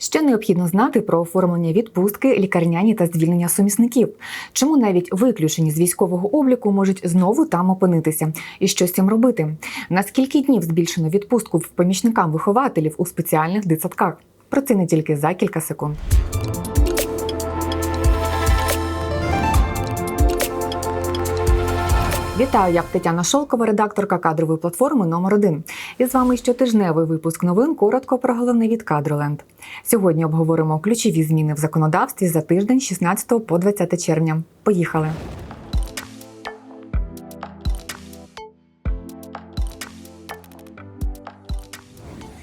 Що необхідно знати про оформлення відпустки, лікарняні та звільнення сумісників? Чому навіть виключені з військового обліку можуть знову там опинитися? І що з цим робити? На скільки днів збільшено відпустку в помічникам вихователів у спеціальних дитсадках? Про це не тільки за кілька секунд. Вітаю, я Тетяна Шолкова, редакторка кадрової платформи номер 1 І з вами щотижневий випуск новин. Коротко про головне від Кадроленд. Сьогодні обговоримо ключові зміни в законодавстві за тиждень 16 по 20 червня. Поїхали.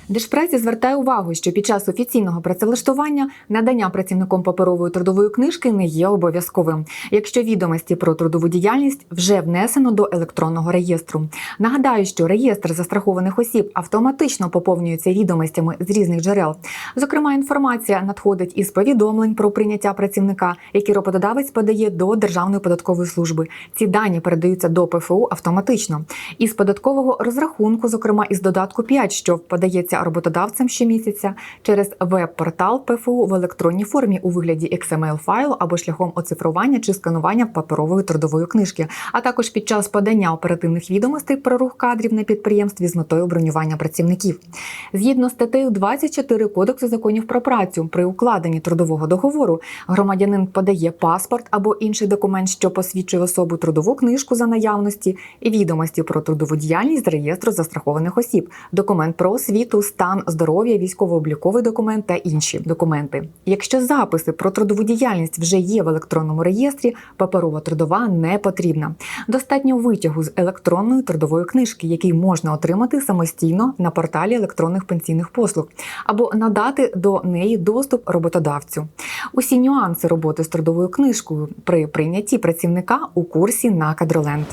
Держпресі звертає увагу, що під час офіційного працевлаштування надання працівником паперової трудової книжки не є обов'язковим, якщо відомості про трудову діяльність вже внесено до електронного реєстру. Нагадаю, що реєстр застрахованих осіб автоматично поповнюється відомостями з різних джерел. Зокрема, інформація надходить із повідомлень про прийняття працівника, які роботодавець подає до Державної податкової служби. Ці дані передаються до ПФУ автоматично. Із податкового розрахунку, зокрема із додатку 5, що подається роботодавцем щомісяця через веб-портал ПФУ в електронній формі у вигляді XML файлу або шляхом оцифрування чи сканування паперової трудової книжки, а також під час подання оперативних відомостей про рух кадрів на підприємстві з метою бронювання працівників. Згідно статтею 24 Кодексу законів про працю, при укладенні трудового договору громадянин подає паспорт або інший документ, що посвідчує особу трудову книжку за наявності і відомості про трудову діяльність з реєстру застрахованих осіб, документ про освіту, стан здоров'я, військово-обліковий документ та інші документи. Якщо записи про трудову діяльність вже є в електронному реєстрі, паперова трудова не потрібна. Достатньо витягу з електронної трудової книжки, який можна отримати самостійно на порталі електронних пенсійних послуг, або надати до неї доступ роботодавцю. Усі нюанси роботи з трудовою книжкою при прийнятті працівника у курсі на кадроленд.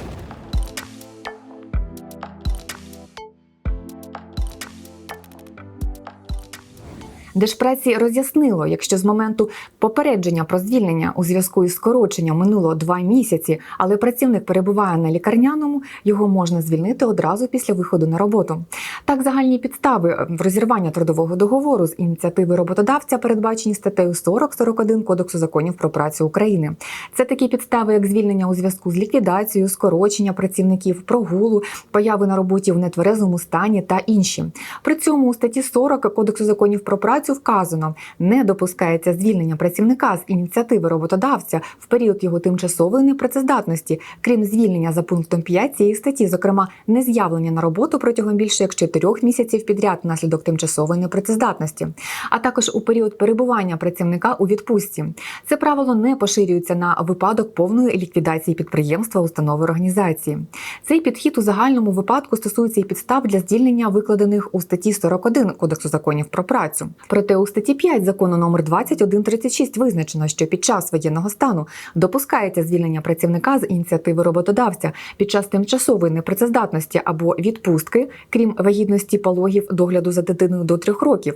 Держпраці роз'яснило, якщо з моменту попередження про звільнення у зв'язку із скороченням минуло два місяці, але працівник перебуває на лікарняному, його можна звільнити одразу після виходу на роботу. Так, загальні підстави розірвання трудового договору з ініціативи роботодавця передбачені статтею 40-41 Кодексу законів про працю України. Це такі підстави, як звільнення у зв'язку з ліквідацією, скорочення працівників, прогулу, появи на роботі в нетверезому стані та інші. При цьому у статті 40 Кодексу законів про працю вказано, не допускається звільнення працівника з ініціативи роботодавця в період його тимчасової непрацездатності, крім звільнення за пунктом 5 цієї статті, зокрема, не з'явлення на роботу протягом більше як 4 місяців підряд внаслідок тимчасової непрацездатності, а також у період перебування працівника у відпустці. Це правило не поширюється на випадок повної ліквідації підприємства, установи організації. Цей підхід у загальному випадку стосується і підстав для звільнення, викладених у статті 41 Кодексу законів про працю. Проте у статті 5 закону номер 2136 визначено, що під час воєнного стану допускається звільнення працівника з ініціативи роботодавця під час тимчасової непрацездатності або відпустки, крім вагітності пологів догляду за дитиною до трьох років.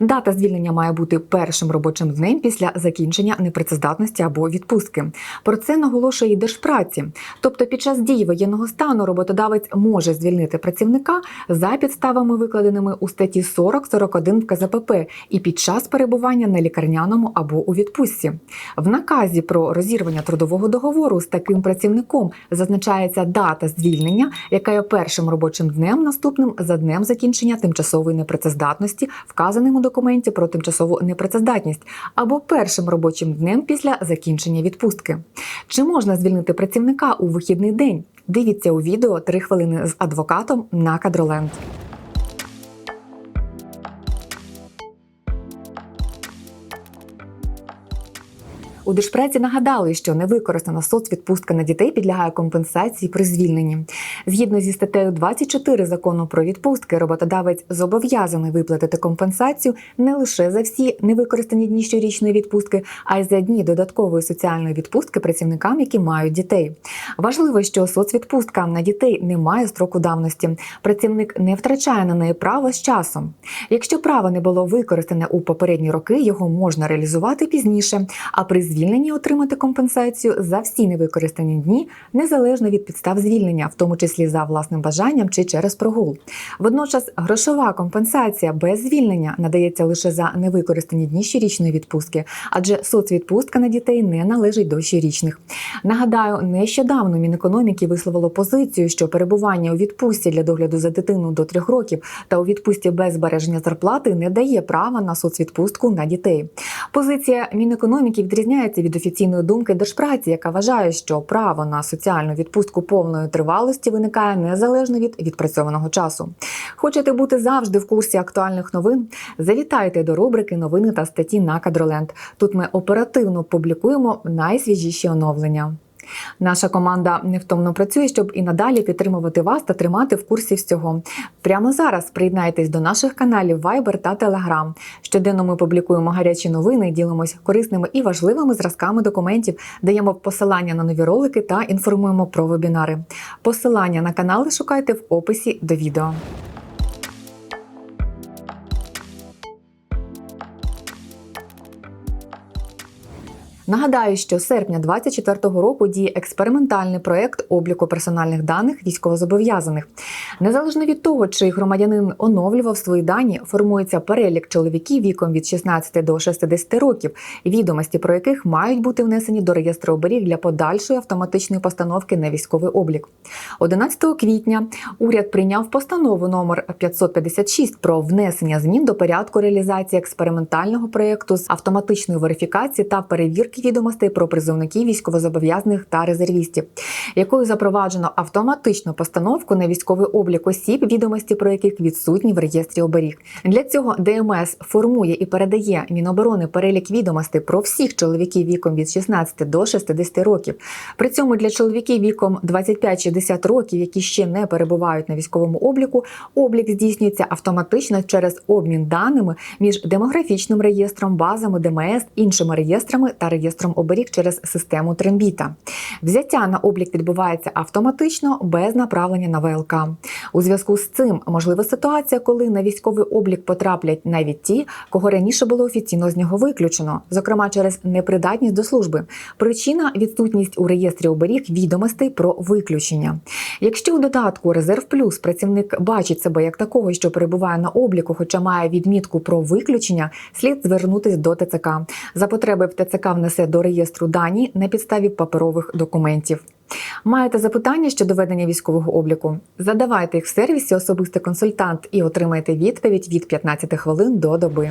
Дата звільнення має бути першим робочим днем після закінчення непрацездатності або відпустки. Про це наголошує і держпраці. Тобто, під час дії воєнного стану роботодавець може звільнити працівника за підставами, викладеними у статті 40-41 КЗПП і під час перебування на лікарняному або у відпустці. В наказі про розірвання трудового договору з таким працівником зазначається дата звільнення, яка є першим робочим днем наступним за днем закінчення тимчасової непрацездатності, вказаним у документі про тимчасову непрацездатність, або першим робочим днем після закінчення відпустки. Чи можна звільнити працівника у вихідний день? Дивіться у відео «3 хвилини з адвокатом на кадроленд. У держпраці нагадали, що невикористана соцвідпустка на дітей підлягає компенсації при звільненні. Згідно зі статтею 24 закону про відпустки, роботодавець зобов'язаний виплатити компенсацію не лише за всі невикористані дні щорічної відпустки, а й за дні додаткової соціальної відпустки працівникам, які мають дітей. Важливо, що соцвідпустка на дітей не має строку давності. Працівник не втрачає на неї право з часом. Якщо право не було використане у попередні роки, його можна реалізувати пізніше. А при звільненні отримати компенсацію за всі невикористані дні, незалежно від підстав звільнення, в тому числі за власним бажанням чи через прогул. Водночас грошова компенсація без звільнення надається лише за невикористані дні щорічної відпустки, адже соцвідпустка на дітей не належить до щорічних. Нагадаю, нещодавно Мінекономіки висловило позицію, що перебування у відпустці для догляду за дитину до трьох років та у відпустці без збереження зарплати не дає права на соцвідпустку на дітей. Позиція Мінекономіки відрізняється від офіційної думки Держпраці, яка вважає, що право на соціальну відпустку повної тривалості виникає незалежно від відпрацьованого часу. Хочете бути завжди в курсі актуальних новин? Завітайте до рубрики Новини та статті на Кадроленд. Тут ми оперативно публікуємо найсвіжіші оновлення. Наша команда невтомно працює, щоб і надалі підтримувати вас та тримати в курсі всього. Прямо зараз приєднайтесь до наших каналів Viber та Telegram. Щоденно ми публікуємо гарячі новини, ділимось корисними і важливими зразками документів, даємо посилання на нові ролики та інформуємо про вебінари. Посилання на канали шукайте в описі до відео. Нагадаю, що з серпня 2024 року діє експериментальний проект обліку персональних даних військовозобов'язаних. Незалежно від того, чи громадянин оновлював свої дані, формується перелік чоловіків віком від 16 до 60 років, відомості про яких мають бути внесені до реєстру оберіг для подальшої автоматичної постановки на військовий облік. 11 квітня уряд прийняв постанову номер 556 про внесення змін до порядку реалізації експериментального проєкту з автоматичної верифікації та перевірки відомостей про призовників військовозобов'язаних та резервістів, якою запроваджено автоматичну постановку на військовий облік осіб, відомості про яких відсутні в реєстрі оберіг. Для цього ДМС формує і передає Міноборони перелік відомостей про всіх чоловіків віком від 16 до 60 років. При цьому для чоловіків віком 25-60 років, які ще не перебувають на військовому обліку, облік здійснюється автоматично через обмін даними між демографічним реєстром, базами ДМС, іншими реєстрами та реєстром оберіг через систему Трембіта. Взяття на облік відбувається автоматично без направлення на ВЛК. У зв'язку з цим можлива ситуація, коли на військовий облік потраплять навіть ті, кого раніше було офіційно з нього виключено, зокрема через непридатність до служби. Причина відсутність у реєстрі оберіг відомостей про виключення. Якщо у додатку Резерв Плюс працівник бачить себе як такого, що перебуває на обліку, хоча має відмітку про виключення, слід звернутись до ТЦК. За потреби в ТЦК внесе до реєстру дані на підставі паперових документів. Маєте запитання щодо ведення військового обліку? Задавайте їх в сервісі особистий консультант і отримайте відповідь від 15 хвилин до доби.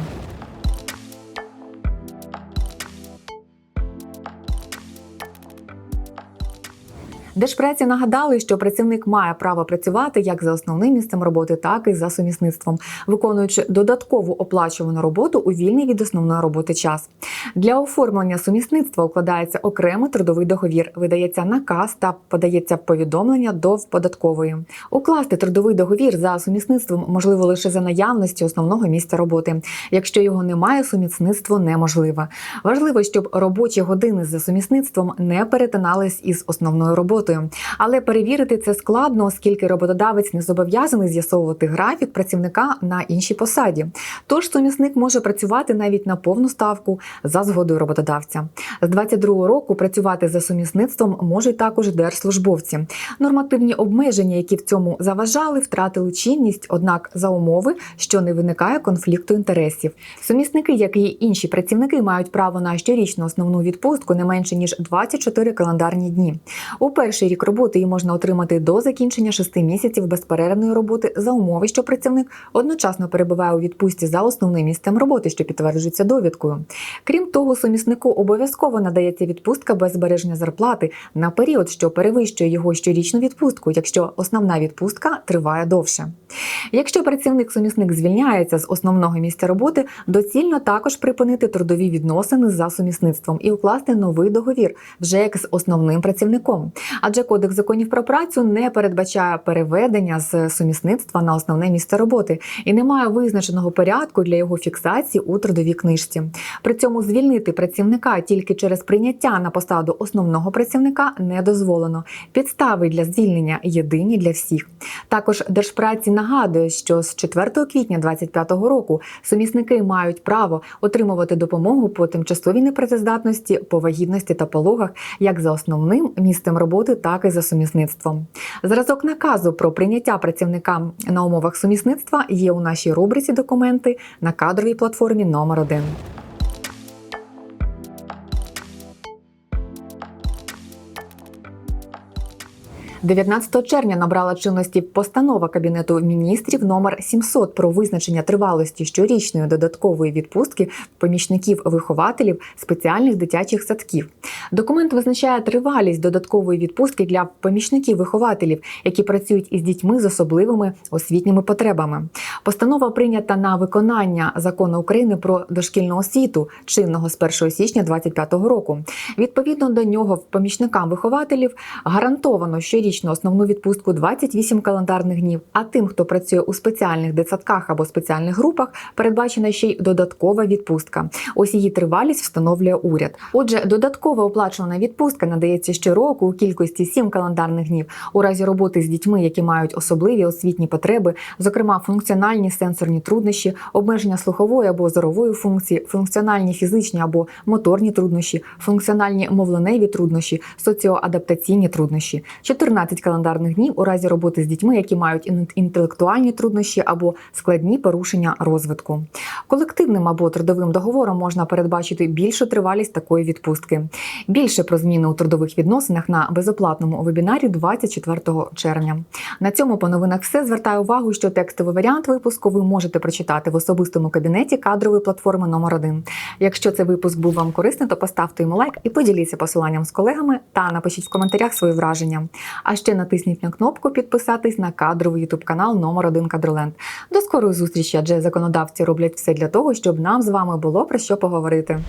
Держпраці нагадали, що працівник має право працювати як за основним місцем роботи, так і за сумісництвом, виконуючи додаткову оплачувану роботу у вільний від основної роботи час. Для оформлення сумісництва укладається окремий трудовий договір, видається наказ та подається повідомлення до податкової. Укласти трудовий договір за сумісництвом можливо лише за наявності основного місця роботи. Якщо його немає, сумісництво неможливе. Важливо, щоб робочі години за сумісництвом не перетинались із основною роботою. Але перевірити це складно, оскільки роботодавець не зобов'язаний з'ясовувати графік працівника на іншій посаді. Тож сумісник може працювати навіть на повну ставку за згодою роботодавця. З 22 року працювати за сумісництвом можуть також держслужбовці. Нормативні обмеження, які в цьому заважали, втратили чинність, однак за умови, що не виникає конфлікту інтересів. Сумісники, як і інші працівники, мають право на щорічну основну відпустку не менше ніж 24 календарні дні. У перший рік роботи її можна отримати до закінчення 6 місяців безперервної роботи за умови, що працівник одночасно перебуває у відпустці за основним місцем роботи, що підтверджується довідкою. Крім того, суміснику обов'язково надається відпустка без збереження зарплати на період, що перевищує його щорічну відпустку, якщо основна відпустка триває довше. Якщо працівник-сумісник звільняється з основного місця роботи, доцільно також припинити трудові відносини за сумісництвом і укласти новий договір вже як з основним працівником. Адже кодекс законів про працю не передбачає переведення з сумісництва на основне місце роботи і не має визначеного порядку для його фіксації у трудовій книжці. При цьому звільнити працівника тільки через прийняття на посаду основного працівника не дозволено. Підстави для звільнення єдині для всіх. Також Держпраці нагадує, що з 4 квітня 2025 року сумісники мають право отримувати допомогу по тимчасовій непрацездатності, по вагітності та пологах як за основним місцем роботи, так і за сумісництвом. Зразок наказу про прийняття працівника на умовах сумісництва є у нашій рубриці документи на кадровій платформі номер 1 19 червня набрала чинності постанова Кабінету міністрів номер 700 про визначення тривалості щорічної додаткової відпустки помічників-вихователів спеціальних дитячих садків. Документ визначає тривалість додаткової відпустки для помічників-вихователів, які працюють із дітьми з особливими освітніми потребами. Постанова прийнята на виконання закону України про дошкільну освіту, чинного з 1 січня 2025 року. Відповідно до нього помічникам вихователів гарантовано щорічну основну відпустку 28 календарних днів. А тим, хто працює у спеціальних дитсадках або спеціальних групах, передбачена ще й додаткова відпустка. Ось її тривалість встановлює уряд. Отже, додаткова оплачувана відпустка надається щороку у кількості 7 календарних днів у разі роботи з дітьми, які мають особливі освітні потреби, зокрема функціональні сенсорні труднощі, обмеження слухової або зорової функції, функціональні фізичні або моторні труднощі, функціональні мовленеві труднощі, соціоадаптаційні труднощі, 14 календарних днів у разі роботи з дітьми, які мають ін- інтелектуальні труднощі або складні порушення розвитку. Колективним або трудовим договором можна передбачити більшу тривалість такої відпустки. Більше про зміни у трудових відносинах на безоплатному вебінарі 24 червня. На цьому по новинах все. Звертаю увагу, що текстовий варіант випуску ви можете прочитати в особистому кабінеті кадрової платформи номер 1 Якщо цей випуск був вам корисний, то поставте йому лайк і поділіться посиланням з колегами та напишіть в коментарях свої враження. А ще натисніть на кнопку підписатись на кадровий YouTube канал номер 1 Кадроленд. До скорої зустрічі, адже законодавці роблять все для того, щоб нам з вами було про що поговорити.